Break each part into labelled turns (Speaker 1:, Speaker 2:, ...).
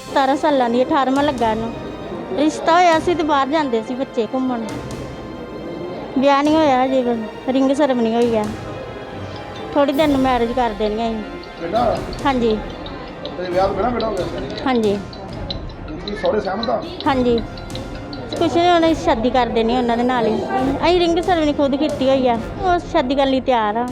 Speaker 1: ਸਤਾਰਾਂ ਸਾਲਾਂ ਦੀ 18ਵਾਂ ਲੱਗਾ ਨੂੰ ਰਿਸ਼ਤਾ ਹੋਇਆ ਸੀ ਤੇ ਬਾਹਰ ਜਾਂਦੇ ਸੀ ਬੱਚੇ ਘੁੰਮਣ। ਵਿਆਹ ਨਹੀਂ ਹੋਇਆ ਹਜੇ ਰਿੰਗ ਸਰਮਨੀ ਹੋਈ ਆ। ਥੋੜੀ ਦਿਨ ਨੂੰ ਮੈਰਿਜ ਕਰ ਦੇਣੀ ਹੈ
Speaker 2: ਬੇਟਾ?
Speaker 1: ਹਾਂਜੀ।
Speaker 2: ਵਿਆਹ ਹੋ ਗਿਆ
Speaker 1: ਹਾਂਜੀ।
Speaker 2: ਕੀ ਸਹੁਰੇ ਸਹਿਮਤ ਆ?
Speaker 1: ਹਾਂਜੀ। ਕੁਛ ਨਹੀਂ ਉਹਨੇ ਸ਼ਾਦੀ ਕਰ ਦੇਣੀ ਉਹਨਾਂ ਦੇ ਨਾਲ ਹੀ। ਅਸੀਂ ਰਿੰਗ ਸਰਮਨੀ ਖੁਦ ਕੀਤੀ ਹੋਈ ਆ। ਉਹ ਸ਼ਾਦੀ ਕਰਨ ਲਈ ਤਿਆਰ ਆ।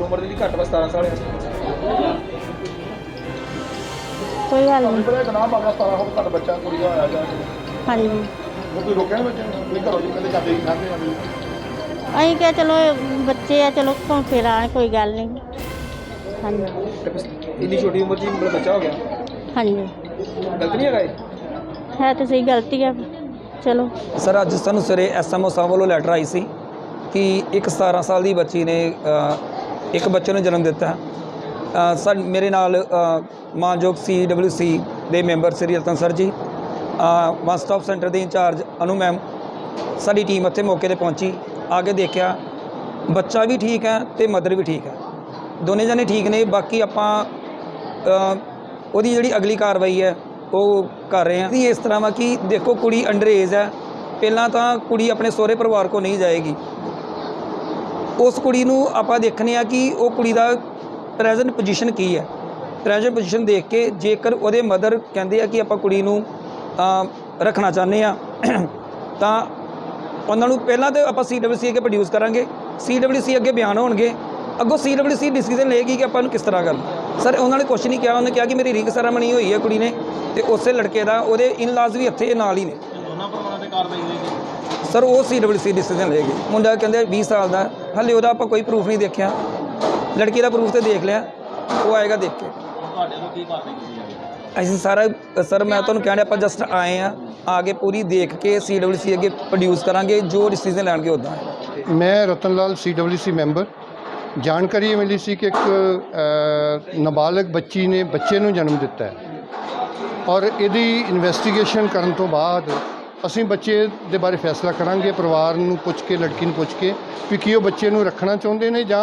Speaker 3: ਉਮਰ ਦੀ ਘੱਟ ਵਾ 17 ਸਾਲ ਹੈ
Speaker 1: ਕੋਈ ਗੱਲ ਨਹੀਂ।
Speaker 2: ਬੜਾ ਜਨਾਬ ਬਾਬਾ 17 ਹੋ ਤੁਹਾਡਾ ਬੱਚਾ ਕੁੜੀ ਦਾ ਹੋਇਆ ਜਾਂ
Speaker 1: ਹਾਂਜੀ।
Speaker 2: ਉਹ ਕੋਈ ਰੋਕਿਆ ਬੱਚੇ ਨੂੰ? ਨਹੀਂ ਘਰੋਂ ਜੀ ਕਹਿੰਦੇ ਜਾਂਦੇ ਹੀ ਖਾਂਦੇ ਆ
Speaker 1: ਅਸੀਂ ਕਿਹਾ ਚਲੋ ਬੱਚੇ ਆ ਚਲੋ ਘੁੰਮ ਫਿਰ ਆਉਣ ਕੋਈ ਗੱਲ ਨਹੀਂ। ਹਾਂਜੀ।
Speaker 3: ਇੰਨੀ ਛੋਟੀ ਉਮਰ 'ਚ ਹੀ ਮੇਰਾ ਬੱਚਾ ਹੋ ਗਿਆ।
Speaker 1: ਹਾਂਜੀ।
Speaker 3: ਗਲਤ ਨਹੀਂ ਹੈਗਾ ਇਹ?
Speaker 1: ਹੈ ਤਾਂ ਸਹੀ ਗਲਤੀ ਆ। ਚਲੋ।
Speaker 4: ਸਰ ਅੱਜ ਸਾਨੂੰ ਸਵੇਰੇ ਐਸਐਮਓ ਸਾਹਿਬ ਵੱਲੋਂ ਲੈਟਰ ਆਈ ਸੀ ਕਿ ਇੱਕ 17 ਸਾਲ ਦੀ ਬੱਚੀ ਨੇ ਅ, ਇੱਕ ਬੱਚੇ ਨੂੰ ਜਨਮ ਦਿੱਤਾ। ਹੈ ਸਰ ਮੇਰੇ ਨਾਲ ਅ, ਮਾਨਯੋਗ ਸੀ ਦੇ member Shri Ratan sir ji one stop centre ਦੇ ਇੰਚਾਰਜ ਅਨੂ ਮੈਮ ਸਾਡੀ ਟੀਮ ਇੱਥੇ ਮੌਕੇ ਤੇ ਪਹੁੰਚੀ ਆ ਕੇ ਦੇਖਿਆ ਬੱਚਾ ਵੀ ਠੀਕ ਹੈ ਤੇ ਮਦਰ ਵੀ ਠੀਕ ਹੈ। ਦੋਨੇ ਜਣੇ ਠੀਕ ਨੇ ਬਾਕੀ ਆਪਾਂ ਉਹਦੀ ਜਿਹੜੀ ਅਗਲੀ ਕਾਰਵਾਈ ਹੈ ਉਹ ਕਰ ਰਹੇ ਹਾਂ। ਇਸ ਤਰ੍ਹਾਂ ਵਾ ਕਿ ਦੇਖੋ ਕੁੜੀ ਅੰਡਰ ਏਜ ਹੈ ਪਹਿਲਾਂ ਤਾਂ ਕੁੜੀ ਆਪਣੇ ਸਹੁਰੇ ਪਰਿਵਾਰ ਕੋ ਨਹੀਂ ਜਾਏਗੀ। ਉਸ ਕੁੜੀ ਨੂੰ ਆਪਾਂ ਦੇਖਨੇ ਆ ਕਿ ਉਹ ਕੁੜੀ ਦਾ ਪ੍ਰੈਜ਼ੈਂਟ ਪੋਜੀਸ਼ਨ ਕੀ ਹੈ? ਪ੍ਰੈਜ਼ੈਂਟ ਪੋਜੀਸ਼ਨ ਦੇਖ ਕੇ ਜੇਕਰ ਉਹਦੇ ਮਦਰ ਕਹਿੰਦੇ ਆ ਕਿ ਆਪਾਂ ਕੁੜੀ ਨੂੰ ਰੱਖਣਾ ਚਾਹੁੰਦੇ ਆ ਤਾਂ ਉਹਨਾਂ ਨੂੰ ਪਹਿਲਾਂ ਤੇ ਆਪਾਂ ਸੀਡਬਲਯੂਸੀ ਅੱਗੇ ਪ੍ਰੋਡਿਊਸ ਕਰਾਂਗੇ। ਸੀਡਬਲਯੂਸੀ ਅੱਗੇ ਬਿਆਨ ਹੋਣਗੇ। ਅੱਗੋਂ ਸੀਡਬਲਯੂਸੀ ਡਿਸੀਜਨ ਲਏਗੀ ਕਿ ਆਪਾਂ ਨੂੰ ਕਿਸ ਤਰ੍ਹਾਂ ਕਰਨਾ। ਸਰ ਉਹਨਾਂ ਨੇ ਕੁਛ ਨਹੀਂ ਕਿਹਾ, ਉਹਨੇ ਕਿਹਾ ਕਿ ਮੇਰੀ ਰਿੰਗ ਸੈਰਾਮਨੀ ਹੋਈ ਹੈ ਕੁੜੀ ਨੇ ਤੇ ਉਸੇ ਲੜਕੇ ਦਾ, ਉਹਦੇ ਇਨਲਾਜ ਵੀ ਇੱਥੇ ਨਾਲ ਹੀ ਨੇ।
Speaker 2: ਦੋਨਾਂ ਪਰਿਵਾਰਾਂ ਤੇ ਕਾਰਵਾਈ ਹੋਏਗੀ
Speaker 4: ਸਰ ਉਹ ਸੀਡਬਲਯੂਸੀ ਡਿਸੀਜਨ ਲਏਗੀ। ਮੁੰਡਾ ਕਹਿੰਦੇ 20 ਸਾਲ ਦਾ, ਹਲੇ ਉਹਦਾ ਆਪਾਂ ਕੋਈ ਪ੍ਰੂਫ ਨਹੀਂ ਦੇਖਿਆ। ਲੜਕੀ ਦਾ ਪ੍ਰੂਫ ਤੇ ਦੇਖ ਲਿਆ। ਉਹ ਆਏਗਾ ਦੇਖ ਕੇ।
Speaker 2: ਤੁਹਾਡੇ ਤੋਂ ਕੀ ਕਾਰਵਾਈ ਕੀਤੀ ਜਾਵੇਗੀ
Speaker 4: ਅਸੀਂ ਸਾਰਾ ਸਰ ਮੈਂ ਤੁਹਾਨੂੰ ਕਹਿਣਾ ਆਪਾਂ ਜਸਟ ਆਏ ਆ ਆ ਕੇ ਪੂਰੀ ਦੇਖ ਕੇ ਸੀਡਬਲਯੂਸੀ ਅੱਗੇ ਪ੍ਰੋਡਿਊਸ ਕਰਾਂਗੇ ਜੋ ਡਿਸੀਜਨ ਲੈਣਗੇ ਉਦਾਂ
Speaker 5: ਮੈਂ ਰਤਨ ਲਾਲ ਸੀਡਬਲਯੂਸੀ ਮੈਂਬਰ ਜਾਣਕਾਰੀ ਇਹ ਮਿਲੀ ਸੀ ਕਿ ਇੱਕ ਅ, ਨਾਬਾਲਗ ਬੱਚੀ ਨੇ ਬੱਚੇ ਨੂੰ ਜਨਮ ਦਿੱਤਾ ਹੈ। ਔਰ ਇਹਦੀ ਇਨਵੈਸਟੀਗੇਸ਼ਨ ਕਰਨ ਤੋਂ ਬਾਅਦ ਅਸੀਂ ਬੱਚੇ ਦੇ ਬਾਰੇ ਫੈਸਲਾ ਕਰਾਂਗੇ ਪਰਿਵਾਰ ਨੂੰ ਪੁੱਛ ਕੇ ਲੜਕੀ ਨੂੰ ਪੁੱਛ ਕੇ ਵੀ ਕੀ ਉਹ ਬੱਚੇ ਨੂੰ ਰੱਖਣਾ ਚਾਹੁੰਦੇ ਨੇ ਜਾਂ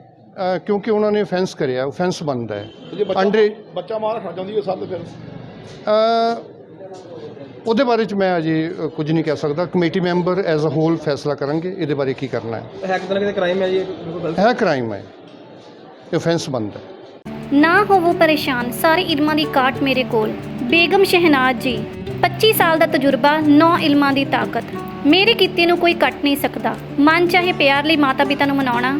Speaker 5: ਅ, ਕਿਉਂਕਿ ਉਹਨਾਂ ਨੇ ਫੈਂਸ ਕਰਿਆ ਉਹ ਬਣਦਾ ਹੈ।
Speaker 2: ਜੇ ਬੱਚਾ
Speaker 5: ਅੰਡਰ
Speaker 2: ਬੱਚਾ ਮਾਰ ਰੱਖਣਾ ਚਾਹੁੰਦੀ ਹੈ ਸਭ ਫਿਰ
Speaker 5: ਅ, ਉਹਦੇ ਬਾਰੇ ਚ ਮੈਂ ਅਜੇ ਅ, ਕੁਝ ਨਹੀਂ ਕਹਿ ਸਕਦਾ। Committee member as a whole ਫੈਸਲਾ ਕਰਾਂਗੇ ਇਹਦੇ ਬਾਰੇ ਕੀ ਕਰਨਾ ਹੈ।
Speaker 3: ਹੈ ਕਿਤੇ ਨਾ ਕਿਤੇ ਕ੍ਰਾਈਮ ਹੈ ਜੀ ਇਹ ਬਿਲਕੁਲ ਗਲਤ।
Speaker 5: ਹੈ ਕ੍ਰਾਈਮ ਹੈ। offense ਬਣਦਾ ਹੈ।
Speaker 6: ਨਾ ਹੋਵੋ ਪਰੇਸ਼ਾਨ ਸਾਰੇ ਇਲਮਾਂ ਦੀ ਕਾਟ ਮੇਰੇ ਕੋਲ। ਬੇਗਮ ਸ਼ਹਿਨਾਜ਼ ਜੀ 25 ਸਾਲ ਦਾ ਤਜਰਬਾ 9 ਇਲਮਾਂ ਦੀ ਤਾਕਤ। ਮੇਰੇ ਕੀਤੇ ਨੂੰ ਕੋਈ ਕੱਟ ਨਹੀਂ ਸਕਦਾ। ਮਨ ਚਾਹੇ ਪਿਆਰ ਲਈ ਮਾਤਾ ਪਿਤਾ ਨੂੰ ਮਨਾਉਣਾ।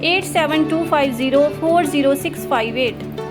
Speaker 6: 8725040658